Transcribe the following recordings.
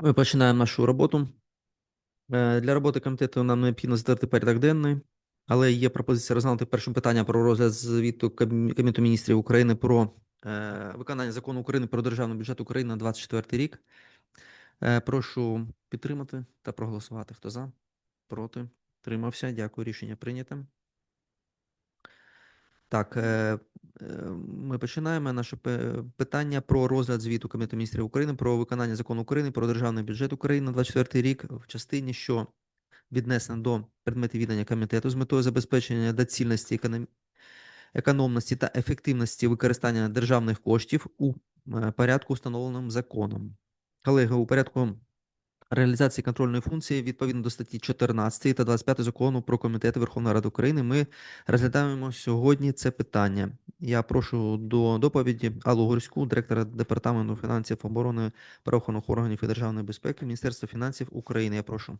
Ми починаємо нашу роботу. Е, Для роботи комітету нам необхідно затвердити порядок денний, але є пропозиція розглянути першим питання про розгляд звіту Кабінету міністрів України про е, виконання закону України про державний бюджет України на 2024 рік. Е, Прошу підтримати та проголосувати. Хто за? Проти? Тримався. Дякую. Рішення прийнято. Так, е, ми починаємо наше питання про розгляд звіту Кабінету міністрів України про виконання закону України про державний бюджет України на 24 рік в частині, що віднесено до предметів відання комітету з метою забезпечення доцільності економ- економності та ефективності використання державних коштів у е, порядку, встановленому законом. Колеги, у порядку реалізації контрольної функції відповідно до статті 14 та 25 закону про комітети Верховної Ради України ми розглядаємо сьогодні це питання. Я прошу до доповіді Аллу Горську, директора департаменту фінансів оборони правоохоронних органів і державної безпеки Міністерства фінансів України. Я прошу.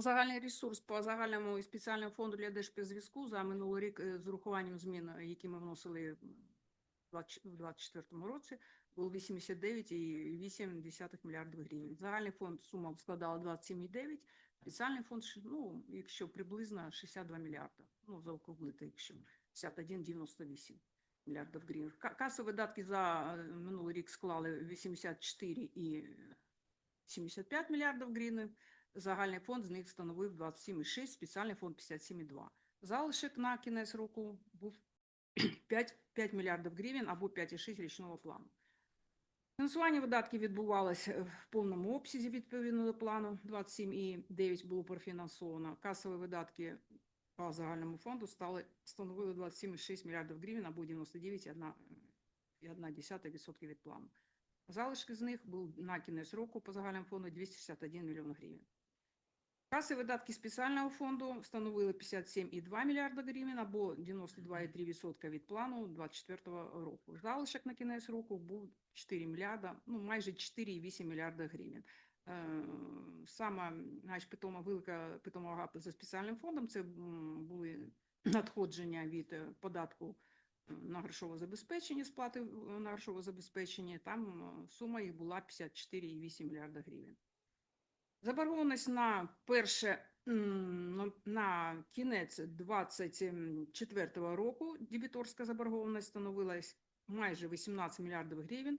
Загальний ресурс по загальному і спеціальному фонду для Держспецзв'язку за минулий рік е, з урахуванням змін, е, які ми вносили в 2024 році, був 89,8 мільярдів гривень. Загальний фонд сума складала 27,9, спеціальний фонд, ну, якщо приблизно 62 мільярда, ну, заокруглити, якщо 51,98 мільярдів гривень. Касові видатки за е, минулий рік склали 84,75 мільярдів гривень. Загальний фонд з них становив 27,6, спеціальний фонд 57,2. Залишок на кінець року був 5, 5 мільярдів гривень або 5,6 річного плану. Фінансування видатків відбувалося в повному обсязі відповідно до плану. 27,9 було профінансовано. Касові видатки по загальному фонду стали становили 27,6 мільярдів гривень або 99,1% від плану. Залишки з них був на кінець року по загальному фонду 261 мільйон гривень. Каси видатки спеціального фонду встановили 57,2 мільярда гривень або 92,3% від плану 2024 року. Залишок на кінець року був 4 мільярда, ну майже 4,8 мільярда гривень. Сама знаєш, питома велика питома вага за спеціальним фондом це були надходження від е, податку е, на грошове забезпечення, сплати е, на грошове забезпечення. Там сума їх була 54,8 мільярда гривень. Заборгованість на перше ну, на кінець 24 року дебіторська заборгованість становила майже 18 мільярдів гривень,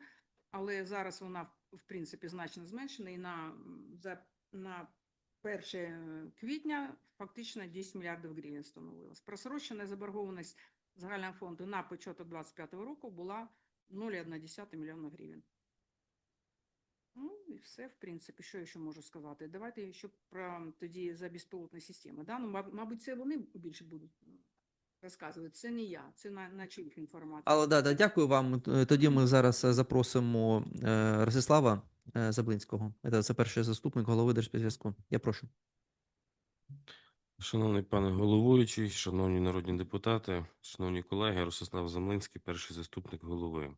але зараз вона в принципі значно зменшена і на, на 1 квітня фактично 10 мільярдів гривень становилась. Просрочена заборгованість загального фонду на початок 25 року була 0,1 мільйона гривень. Ну і все, в принципі, що я ще можу сказати. Давайте ще про тоді за безпілотні системи. Да? Ну, мабуть, це вони більше будуть розказувати. Це не я, це на, на чиїх інформація. Але да, да, дякую вам. Тоді ми зараз е, запросимо е, Ростислава е, Заблинського. Це, це перший заступник голови Держспецзв'язку. Я прошу. Шановний пане головуючий, шановні народні депутати, шановні колеги, Ростислав Замлинський, перший заступник голови.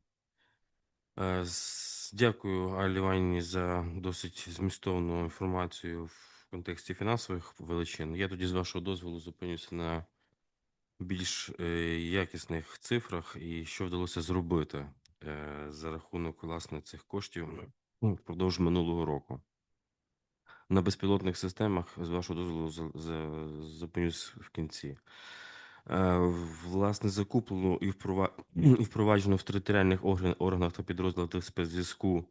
Е, з- Дякую Алі за досить змістовну інформацію в контексті фінансових величин. Я тоді, з вашого дозволу, зупинюся на більш е, якісних цифрах і що вдалося зробити е, за рахунок власне цих коштів ну, впродовж минулого року. На безпілотних системах, з вашого дозволу, зупинюсь в кінці. Е, Власне, закуплено і впроваджено в територіальних органах та підрозділах спецзв'язку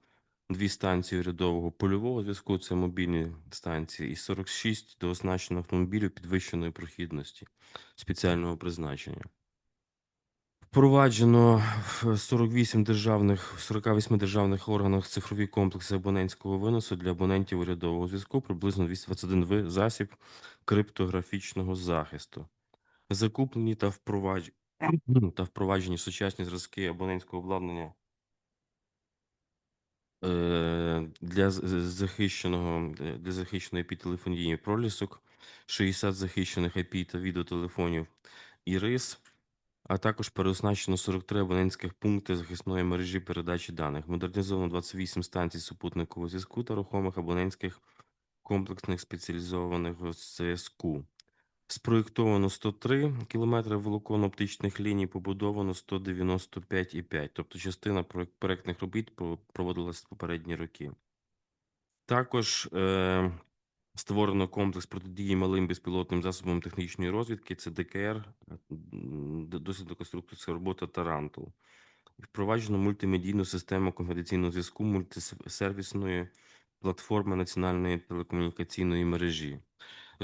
дві станції урядового польового зв'язку, це мобільні станції, і 46 дооснащено автомобілів підвищеної прохідності спеціального призначення. Впроваджено в 48 державних, в 48 державних органах цифрові комплекси абонентського виносу для абонентів урядового зв'язку, приблизно 221 ви- засіб криптографічного захисту. Закуплені та впровадж... та впроваджені сучасні зразки абонентського обладнання е, для захищеного е, для захищеної IP-телефонії пролісок, 60 захищених IP та відеотелефонів ІРИС, а також переоснащено 43 абонентських пункти захисної мережі передачі даних. Модернізовано 28 станцій супутникового зв'язку та рухомих абонентських комплексних спеціалізованих зв'язку. Спроєктовано 103 кілометри волоконно-оптичних ліній, побудовано 195,5, тобто частина проектних робіт проводилась в попередні роки. Також е, створено комплекс протидії малим безпілотним засобам технічної розвідки, це ДКР, дослідно-конструкторська робота Тарантул. Впроваджено мультимедійну систему конфіденційного зв'язку мультисервісної платформи національної телекомунікаційної мережі.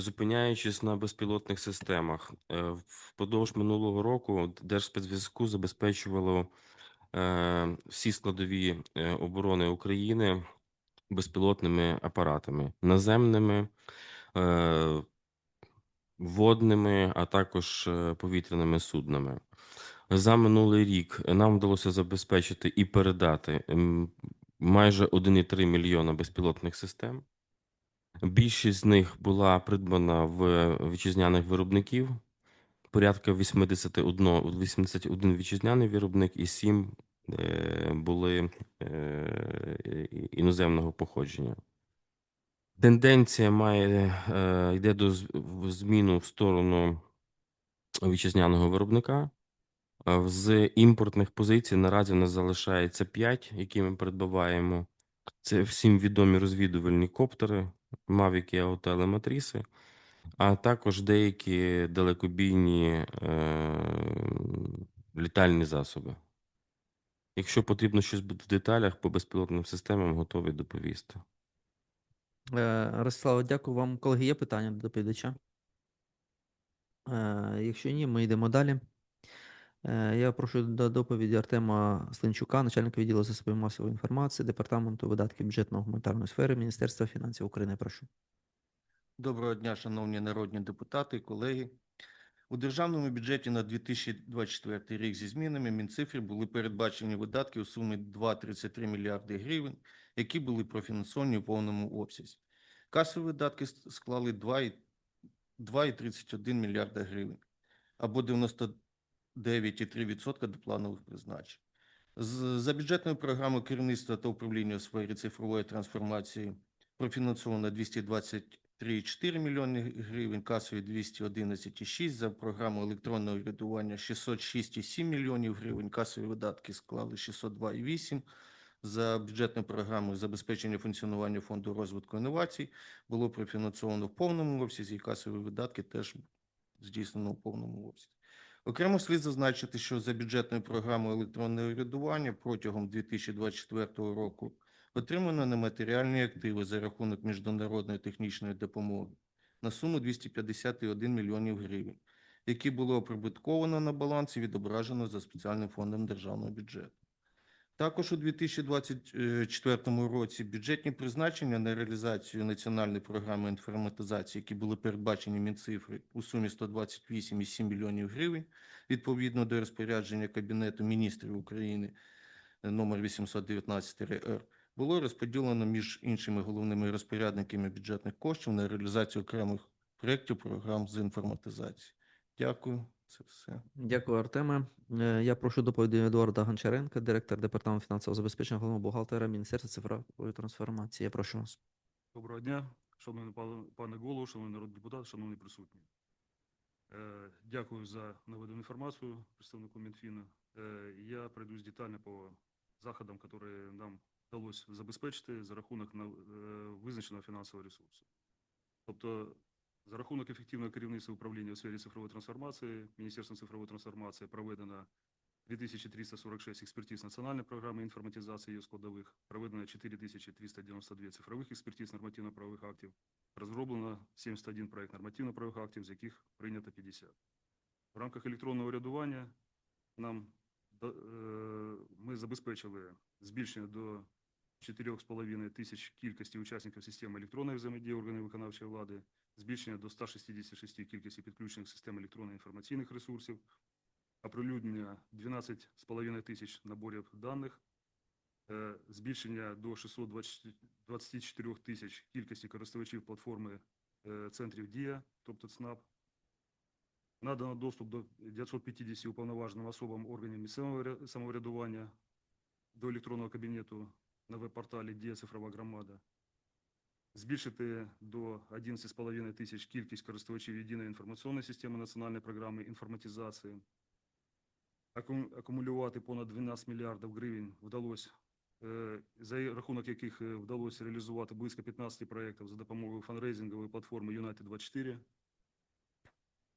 Зупиняючись на безпілотних системах, е, впродовж минулого року Держспецзв'язку забезпечувало е, всі складові е, оборони України безпілотними апаратами наземними, водними, а також повітряними суднами. За минулий рік нам вдалося забезпечити і передати майже 1,3 мільйона безпілотних систем. Більшість з них була придбана в вітчизняних виробників. Порядка 81, 81 вітчизняний виробник і 7 е, були е, іноземного походження. Тенденція має е, йде до зміну в сторону вітчизняного виробника. З імпортних позицій наразі в нас залишається 5, які ми придбаваємо. Це всім відомі розвідувальні коптери, Mavic і Телематріси, а також деякі далекобійні е, літальні засоби. Якщо потрібно щось в деталях по безпілотним системам, готовий доповісти. Е, Ростислава, дякую вам. Колеги, є питання до доповідача? Е, Якщо ні, ми йдемо далі. Е, Я прошу до доповіді Артема Слинчука, начальника відділу засобів масової інформації, Департаменту видатків бюджетно-гуманітарної сфери Міністерства фінансів України. Прошу. Доброго дня, шановні народні депутати, колеги. У державному бюджеті на 2024 рік зі змінами Мінцифри були передбачені видатки у сумі 2,33 мільярди гривень, які були профінансовані у повному обсязі. Касові видатки склали 2,- 2,31 мільярда гривень, або 99,3% до планових призначень. За бюджетною програмою керівництва та управління у сфері цифрової трансформації профінансовано 223,4 мільйони гривень, касові 211,6, за програму електронного урядування 606,7 мільйонів гривень, касові видатки склали 602,8. За бюджетною програмою забезпечення функціонування фонду розвитку інновацій було профінансовано в повному обсязі, і касові видатки теж здійснено в повному обсязі. Окремо слід зазначити, що за бюджетною програмою електронного урядування протягом 2024 року отримано нематеріальні активи за рахунок міжнародної технічної допомоги на суму 251 мільйонів гривень, які було оприбутковано на балансі відображено за спеціальним фондом державного бюджету. Також у 2024 році бюджетні призначення на реалізацію національної програми інформатизації, які були передбачені Мінцифри у сумі 128,7 мільйонів гривень, відповідно до розпорядження Кабінету міністрів України е, номер 819-р, було розподілено між іншими головними розпорядниками бюджетних коштів на реалізацію окремих проєктів програм з інформатизації. Дякую. Це все. Дякую, Артеме. Е, Я прошу доповіді Едуарда Гончаренка, директор департаменту фінансового забезпечення головного бухгалтера Міністерства цифрової трансформації. Я прошу вас. Доброго дня, шановний пане, голово, шановний народний депутат, шановні присутні. Е, Дякую за наведену інформацію представнику Мінфіну. Е, Я пройдусь детально по заходам, які нам вдалося забезпечити за рахунок на- визначеного фінансового ресурсу. Тобто, за рахунок ефективного керівництва управління у сфері цифрової трансформації, Міністерством цифрової трансформації проведено 2346 експертиз національної програми інформатизації її складових, проведено 4392 цифрових експертиз нормативно-правових актів, розроблено 71 проект нормативно-правових актів, з яких прийнято 50. В рамках електронного урядування нам е, ми забезпечили збільшення до 4,5 тисяч кількості учасників системи електронної взаємодії органів виконавчої влади, збільшення до 166 кількості підключених систем електронно-інформаційних ресурсів, оприлюднення 12,5 тисяч наборів даних, е, збільшення до 624 тисяч кількості користувачів платформи е, центрів Дія, тобто ЦНАП, Надано доступ до 950 уповноваженим особам органів місцевого самоврядування до електронного кабінету на веб-порталі «Дія цифрова громада». Збільшити до 11,5 тисяч кількість користувачів єдиної інформаційної системи національної програми інформатизації. Акумулювати понад 12 мільярдів гривень вдалося, е, за рахунок яких е, вдалося реалізувати близько 15 проєктів за допомогою фанрейзингової платформи United24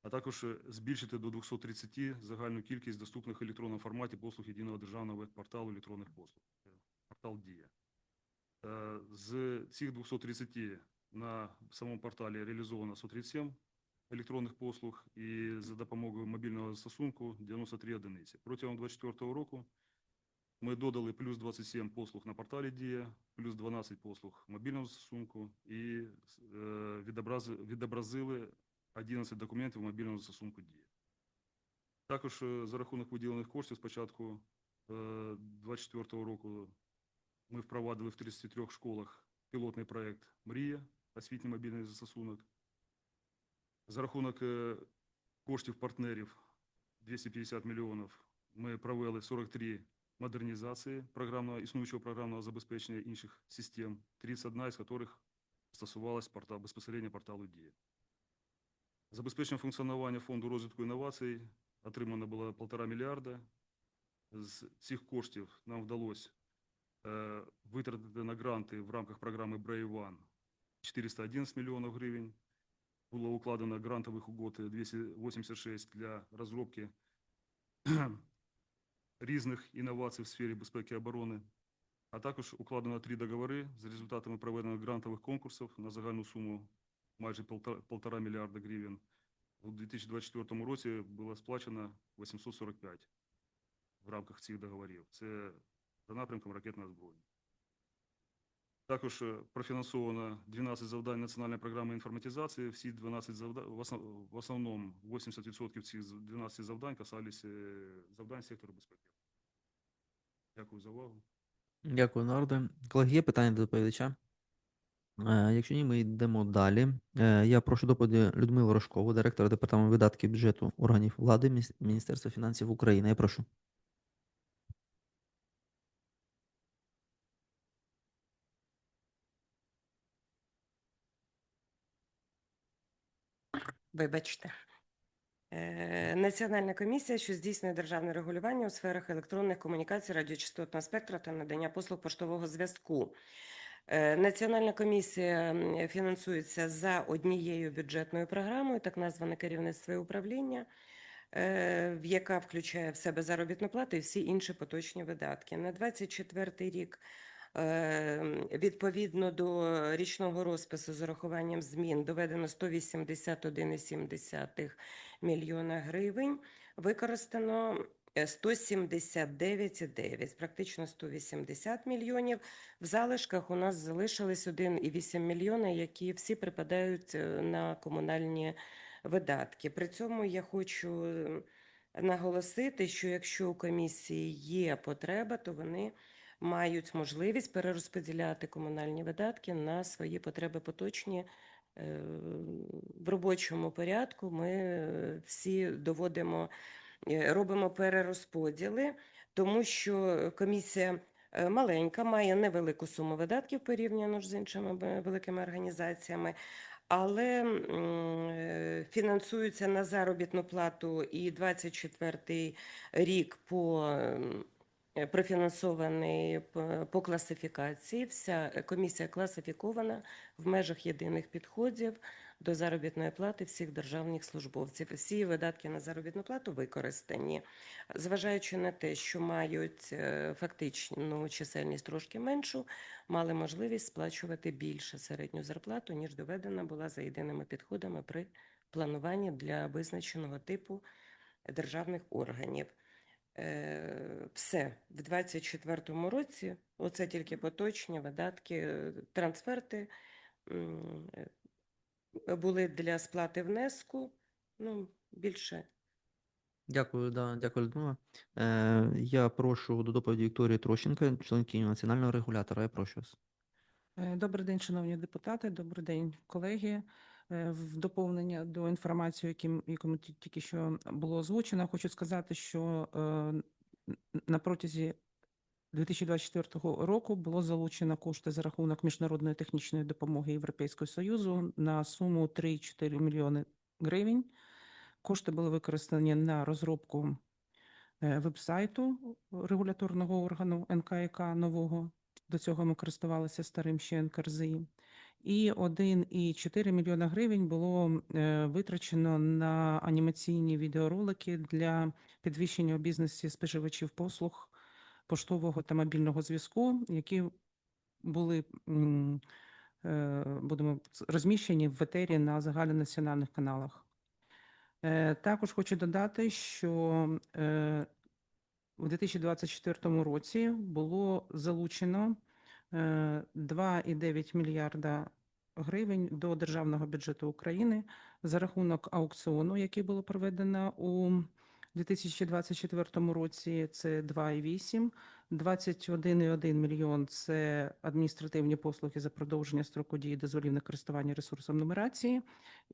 а також е, збільшити до 230 загальну кількість доступних електронному форматі послуг єдиного державного веб-порталу електронних послуг, портал Дія. Е, З цих 230 на самому порталі реалізовано 137 електронних послуг і за допомогою мобільного застосунку 93 одиниці. Протягом 2024 року ми додали плюс 27 послуг на порталі Дія, плюс 12 послуг в мобільному застосунку і е, відобразили 11 документів в мобільному застосунку «Дія». Також е, за рахунок виділених коштів з початку 2024 року ми впровадили в 33 школах пілотний проєкт «Мрія» освітній мобільний застосунок. За рахунок е, коштів партнерів 250 мільйонів ми провели 43 модернізації програмного, існуючого програмного забезпечення інших систем, 31 з яких стосувалась портал, безпосередньо порталу «Дія». Забезпечення функціонування фонду розвитку інновацій отримано було 1,5 мільярда. З цих коштів нам вдалося е, витратити на гранти в рамках програми One 411 мільйонів гривень. Було укладено грантових угод 286 для розробки різних інновацій в сфері безпеки і оборони. А також укладено три договори з результатами проведених грантових конкурсів на загальну суму майже полтора, полтора мільярда гривень. У 2024 році було сплачено 845 в рамках цих договорів. Це за напрямком ракетного озброєння. Також е, профінансовано 12 завдань національної програми інформатизації. Всі 12 завдань, в основному 80% цих 12 завдань касались е, завдань сектору безпеки. Дякую за увагу. Дякую, Нарде. Колеги, є питання до доповідача? Е, Якщо ні, ми йдемо далі. Е, Я прошу доповіді Людмилу Рожкову, директора департаменту видатків бюджету органів влади Міністерства фінансів України. Я прошу. Вибачте. Е, Національна комісія, що здійснює державне регулювання у сферах електронних комунікацій, радіочастотного спектра та надання послуг поштового зв'язку. Е, Національна комісія фінансується за однією бюджетною програмою, так назване керівництво і управління, е, яка включає в себе заробітну плату і всі інші поточні видатки. На 24 рік Відповідно до річного розпису з урахуванням змін доведено 181,7 мільйона гривень. Використано е, 179,9, практично 180 мільйонів. В залишках у нас залишились 1,8 мільйона, які всі припадають е, на комунальні видатки. При цьому я хочу е, наголосити, що якщо у комісії є потреба, то вони мають можливість перерозподіляти комунальні видатки на свої потреби поточні. Е, В робочому порядку ми е, всі доводимо, е, робимо перерозподіли, тому що комісія маленька, має невелику суму видатків порівняно з іншими великими організаціями, але фінансуються на заробітну плату і 24 рік по профінансований по класифікації. Вся е, комісія класифікована в межах єдиних підходів до заробітної плати всіх державних службовців. Всі видатки на заробітну плату використані, зважаючи на те, що мають е, фактичну чисельність трошки меншу, мали можливість сплачувати більше середню зарплату, ніж доведена була за єдиними підходами при плануванні для визначеного типу державних органів. Е, Все в 24-му році. Оце тільки поточні видатки, е, трансферти е, були для сплати внеску. Ну, більше Дякую, да, дякую, Людмила. Е, Я прошу до доповіді Вікторії Трощенка, членкиню національного регулятора. Я прошу вас. Добрий день, шановні депутати. Добрий день, колеги. Е, В доповнення до інформації, яким, якому ті- тільки що було озвучено, хочу сказати, що е, на протязі 2024 року було залучено кошти за рахунок міжнародної технічної допомоги Європейського Союзу на суму 3,4 мільйони гривень. Кошти були використані на розробку е, веб-сайту регуляторного органу НКК нового. До цього ми користувалися старим ще НКРЗІ. І 1,4 мільйона гривень було е, витрачено на анімаційні відеоролики для підвищення у бізнесі споживачів послуг поштового та мобільного зв'язку, які були е, будемо розміщені в етері на загальнонаціональних каналах. Е, Також хочу додати, що у 2024 році було залучено 2,9 мільярда гривень до державного бюджету України за рахунок аукціону, який було проведено у 2024 році. Це 2,8, 21,1 мільйон – це адміністративні послуги за продовження строку дії дозволів на користування ресурсом нумерації,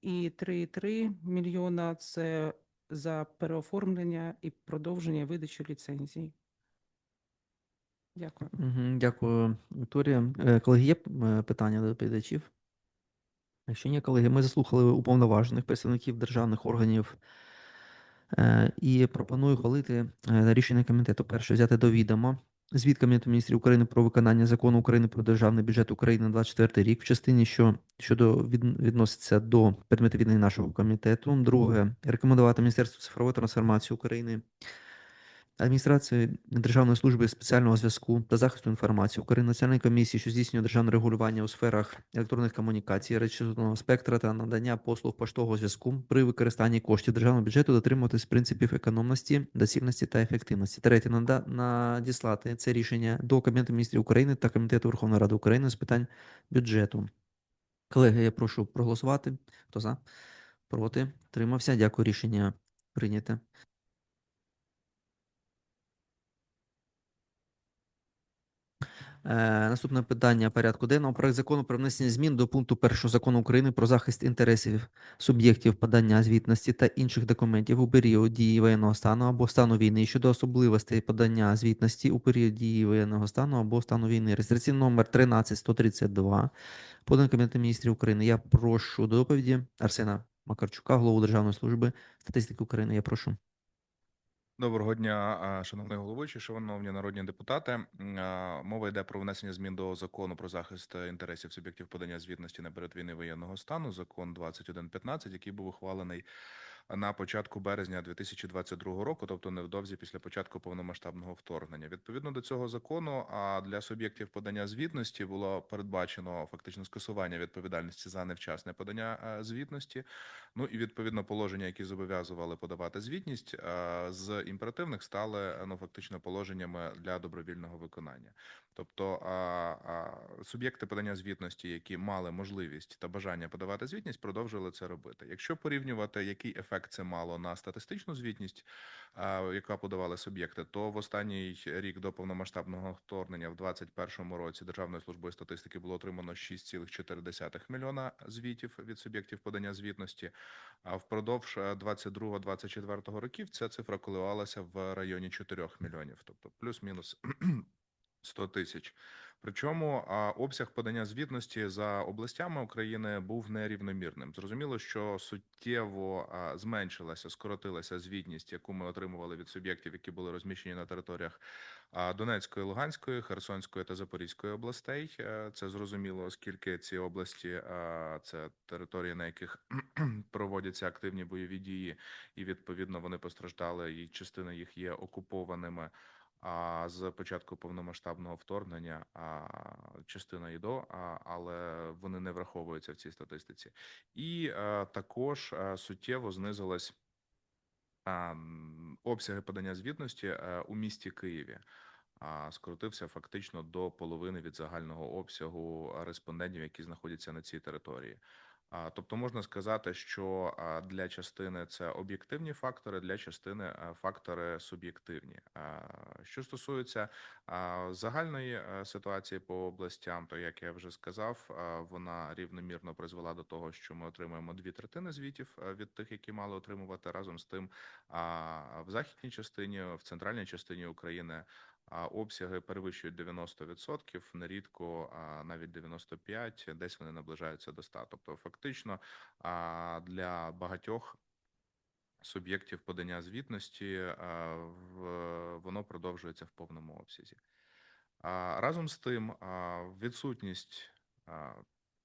і 3,3 мільйона – це за переоформлення і продовження видачі ліцензій. Дякую. Дякую, Вікторія. Е, Колеги, є е, питання до доповідачів? Якщо ні, колеги, ми заслухали уповноважених представників державних органів е, і пропоную ухвалити е, рішення комітету. Перше, взяти до відома звіт Кабінету міністрів України про виконання закону України про державний бюджет України на 24 рік в частині, що щодо від, відноситься до предмету відання нашого комітету. Друге, рекомендувати Міністерству цифрової трансформації України Адміністрації Державної служби спеціального зв'язку та захисту інформації України, Національної комісії, що здійснює державне регулювання у сферах електронних комунікацій, речовного спектра та надання послуг поштового зв'язку при використанні коштів державного бюджету дотримуватись принципів економності, доцільності та ефективності. Третє, надіслати це рішення до Кабінету міністрів України та Комітету Верховної Ради України з питань бюджету. Колеги, я прошу проголосувати. Хто за? Проти? Тримався. Дякую. Рішення прийняте. Е, Наступне питання порядку денного. Проект закону про внесення змін до пункту 1 закону України про захист інтересів суб'єктів подання звітності та інших документів у період дії воєнного стану або стану війни щодо особливостей подання звітності у період дії воєнного стану або стану війни. Реєстраційний номер 13132. Поданий Кабінетом міністрів України. Я прошу до доповіді Арсена Макарчука, голову Державної служби статистики України. Я прошу. Доброго дня, шановний головуючий, шановні народні депутати. Мова йде про внесення змін до закону про захист інтересів суб'єктів подання звітності на перед війни воєнного стану, закон 2115, який був ухвалений на початку березня 2022 року, тобто невдовзі після початку повномасштабного вторгнення. Відповідно до цього закону, а для суб'єктів подання звітності було передбачено фактично скасування відповідальності за невчасне подання е, звітності. Ну і відповідно положення, які зобов'язували подавати звітність, е, з імперативних стали е, ну фактично положеннями для добровільного виконання. Тобто суб'єкти подання звітності, які мали можливість та бажання подавати звітність, продовжили це робити. Якщо порівнювати, який ефект це мало на статистичну звітність, яка подавали суб'єкти, то в останній рік до повномасштабного вторгнення в 2021 році Державною службою статистики було отримано 6,4 мільйона звітів від суб'єктів подання звітності. А впродовж 22-24 років ця цифра коливалася в районі 4 мільйонів, тобто плюс-мінус 100 тисяч. Причому обсяг подання звітності за областями України був нерівномірним. Зрозуміло, що суттєво зменшилася, скоротилася звітність, яку ми отримували від суб'єктів, які були розміщені на територіях Донецької, Луганської, Херсонської та Запорізької областей. Е, Це зрозуміло, оскільки ці області це території, на яких проводяться активні бойові дії, і відповідно вони постраждали, і частина їх є окупованими. А з початку повномасштабного вторгнення а, частина і до, а, але вони не враховуються в цій статистиці. І а, також а, суттєво знизилась а, обсяги подання звітності а, у місті Києві. А скоротився фактично до половини від загального обсягу респондентів, які знаходяться на цій території. Тобто можна сказати, що для частини це об'єктивні фактори, для частини фактори суб'єктивні. Що стосується загальної ситуації по областям, то як я вже сказав, вона рівномірно призвела до того, що ми отримуємо дві третини звітів від тих, які мали отримувати разом з тим. В західній частині, в центральній частині України обсяги перевищують 90%, нерідко а, навіть 95%, десь вони наближаються до 100%. Тобто, фактично, а, для багатьох суб'єктів подання звітності а, воно продовжується в повному обсязі. А, Разом з тим, а, відсутність а,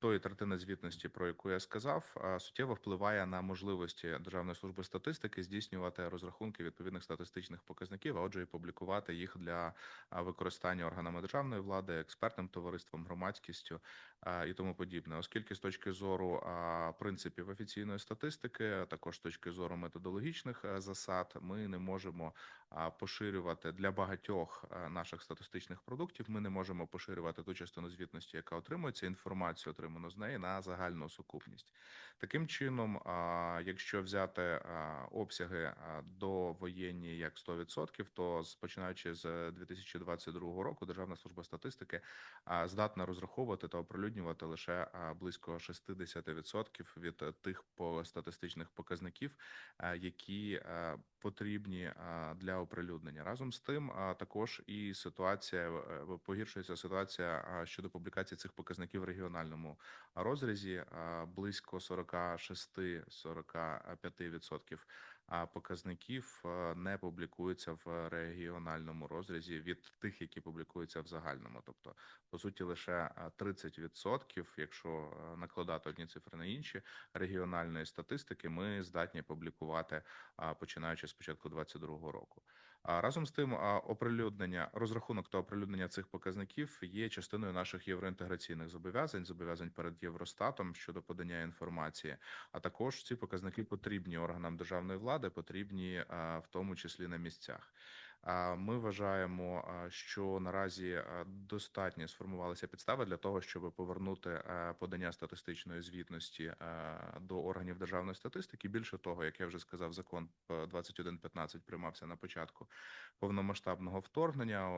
тої третини звітності, про яку я сказав, суттєво впливає на можливості Державної служби статистики здійснювати розрахунки відповідних статистичних показників, а отже, і публікувати їх для використання органами державної влади, експертним товариством, громадськістю і тому подібне, оскільки з точки зору принципів офіційної статистики, також з точки зору методологічних засад, ми не можемо поширювати для багатьох наших статистичних продуктів. Ми не можемо поширювати ту частину звітності, яка отримується інформацію, отриману з неї на загальну сукупність. Таким чином, якщо взяти обсяги до воєнні як 100%, то починаючи з 2022 року, Державна служба статистики здатна розраховувати та оприлюднювати лише близько 60% від тих по статистичних показників, які потрібні для оприлюднення. Разом з тим, також і ситуація е, погіршується ситуація щодо публікації цих показників в регіональному розрізі. Близько 46-45% а показників не публікуються в регіональному розрізі від тих, які публікуються в загальному. Тобто, по суті, лише а, 30%, якщо накладати одні цифри на інші регіональної статистики, ми здатні публікувати починаючи з початку 2022 року. А разом з тим, оприлюднення розрахунок та оприлюднення цих показників є частиною наших євроінтеграційних зобов'язань, зобов'язань перед Євростатом щодо подання інформації. А також ці показники потрібні органам державної влади, потрібні в тому числі на місцях. Ми вважаємо, що наразі достатньо сформувалися підстави для того, щоб повернути подання статистичної звітності до органів державної статистики. Більше того, як я вже сказав, закон е, 2115 приймався на початку повномасштабного вторгнення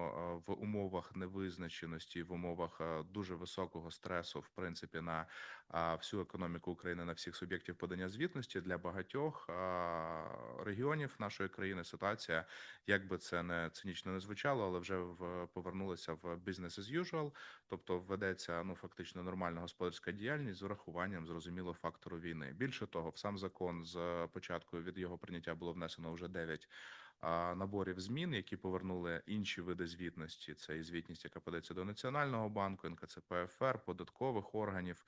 в умовах невизначеності, в умовах е, дуже високого стресу, в принципі, на всю економіку України, на всіх суб'єктів подання звітності для багатьох регіонів нашої країни ситуація, як би це не цинічно не звучало, але вже в повернулися в business as usual, тобто ведеться ну фактично нормальна господарська діяльність з урахуванням зрозуміло фактору війни. Більше того, в сам закон з початку від його прийняття було внесено вже 9 наборів змін, які повернули інші види звітності. Це і звітність, яка подається до Національного банку, НКЦПФР, податкових органів.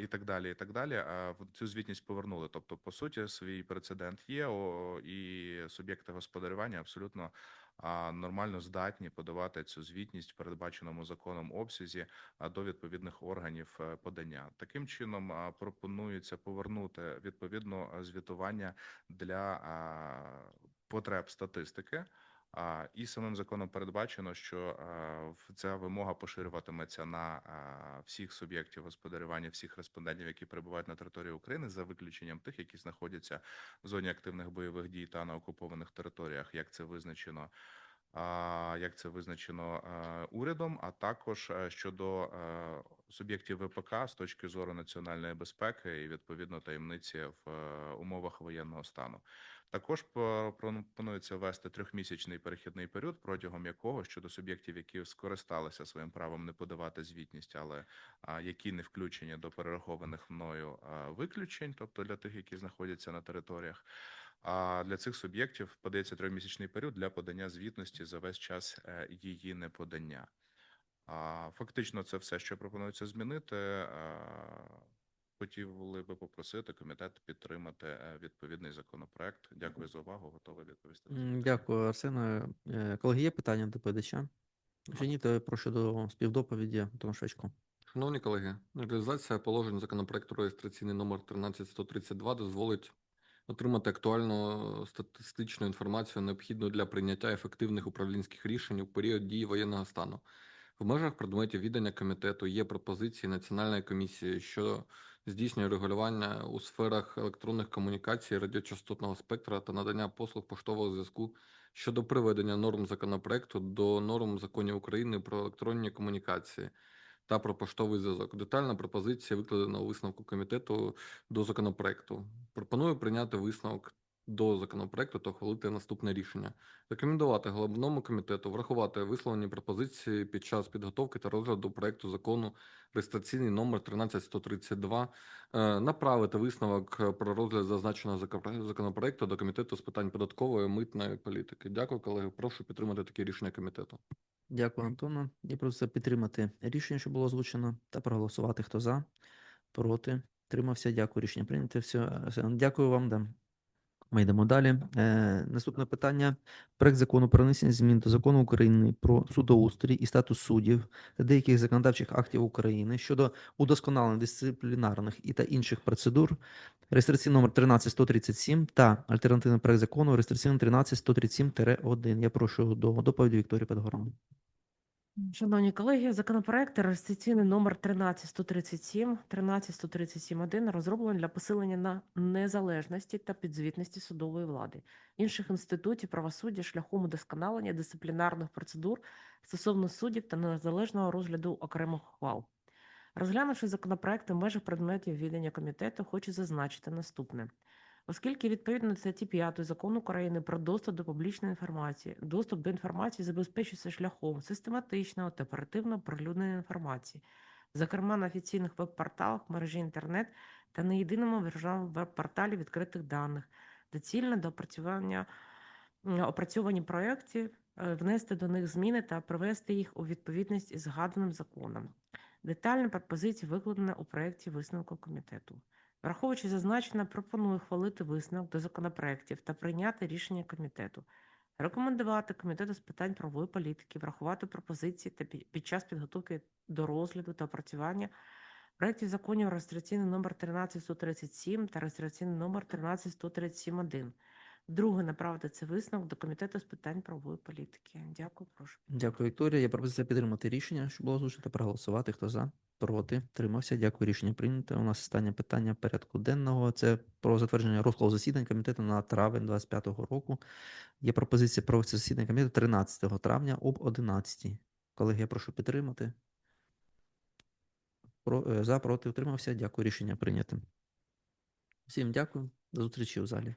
І так далі, і так далі. А цю звітність повернули. Тобто, по суті, свій прецедент є, і суб'єкти господарювання абсолютно нормально здатні подавати цю звітність в передбаченому законом обсязі а, до відповідних органів е, подання. Таким чином пропонується повернути відповідно звітування для потреб статистики. І самим законом передбачено, що в- ця вимога поширюватиметься на всіх суб'єктів господарювання, всіх респондентів, які перебувають на території України, за виключенням тих, які знаходяться в зоні активних бойових дій та на окупованих територіях, як це визначено. Як це визначено е, урядом, а також е, щодо е, суб'єктів ВПК з точки зору національної безпеки і відповідно таємниці в е, умовах воєнного стану. Також пропонується ввести трьохмісячний перехідний період, протягом якого щодо суб'єктів, які скористалися своїм правом не подавати звітність, але які не включені до перерахованих мною виключень, тобто для тих, які знаходяться на територіях. А для цих суб'єктів подається трьохмісячний період для подання звітності за весь час е, її неподання. Фактично, це все, що пропонується змінити. Хотіли би попросити комітет підтримати е, відповідний законопроект. Дякую за увагу. Готовий відповісти. Дякую, Арсене. Е, Колеги, є питання до доповідача? Якщо ні, то я прошу до співдоповіді Томашечку. Шановні колеги, реалізація положень законопроекту реєстраційний номер 13132 дозволить отримати актуальну статистичну інформацію, необхідну для прийняття ефективних управлінських рішень у період дії воєнного стану. В межах предметів відання комітету є пропозиції Національної комісії щодо здійснює регулювання у сферах електронних комунікацій, радіочастотного спектра та надання послуг поштового зв'язку щодо приведення норм законопроекту до норм законів України про електронні комунікації та про поштовий зв'язок. Детальна пропозиція викладена у висновку комітету до законопроекту. Пропоную прийняти висновок до законопроекту та ухвалити наступне рішення. Рекомендувати головному комітету врахувати висловлені пропозиції під час підготовки та розгляду проекту закону реєстраційний номер 13132, е, направити висновок про розгляд зазначеного законопроекту до комітету з питань податкової митної політики. Дякую, колеги. Прошу підтримати таке рішення комітету. Дякую, Антону. Я прошу підтримати рішення, що було озвучено, та проголосувати. Хто за, проти, тримався. Дякую. Рішення прийнято. Все. Дякую вам. Да. Ми йдемо далі. Е, наступне питання. Проект закону про внесення змін до закону України про судоустрій і статус суддів та деяких законодавчих актів України щодо удосконалення дисциплінарних і та інших процедур. Реєстраційний номер 13137 та альтернативний проект закону реєстраційний 13137-1. Я прошу до доповіді Вікторії Подгорну. Шановні колеги, законопроект реєстраційний номер 13137, 13137.1 розроблений для посилення на незалежності та підзвітності судової влади, інших інститутів правосуддя шляхом удосконалення дисциплінарних процедур стосовно суддів та незалежного розгляду окремих ухвал. Розглянувши законопроект у межах предметів відання комітету, хочу зазначити наступне. Оскільки відповідно до статті 5 Закону України про доступ до публічної інформації, доступ до інформації забезпечується шляхом систематичного та оперативного оприлюднення інформації, зокрема на офіційних веб-порталах мережі інтернет та на єдиному державному веб-порталі відкритих даних, доцільно до опрацювання опрацьовані проєктів, е, внести до них зміни та привести їх у відповідність із згаданим законом. Детальна пропозиція викладена у проєкті висновку комітету. Враховуючи зазначене, пропоную хвалити висновок до законопроєктів та прийняти рішення комітету. Рекомендувати комітету з питань правової політики, врахувати пропозиції та під час підготовки до розгляду та опрацювання проєктів законів реєстраційний номер 13137 та реєстраційний номер 13137.1. Друге, направити цей висновок до комітету з питань правової політики. Дякую, прошу. Дякую, Вікторія. Я пропозиція підтримати рішення, що було озвучено, проголосувати. Хто за, проти, тримався. Дякую. Рішення прийнято. У нас останнє питання порядку денного. Це про затвердження розкладу засідань комітету на травень 25-го року. Є пропозиція провести засідання комітету 13 травня об 11. Колеги, я прошу підтримати. Про, е, за, проти, утримався. Дякую. Рішення прийнято. Всім дякую. До зустрічі у залі.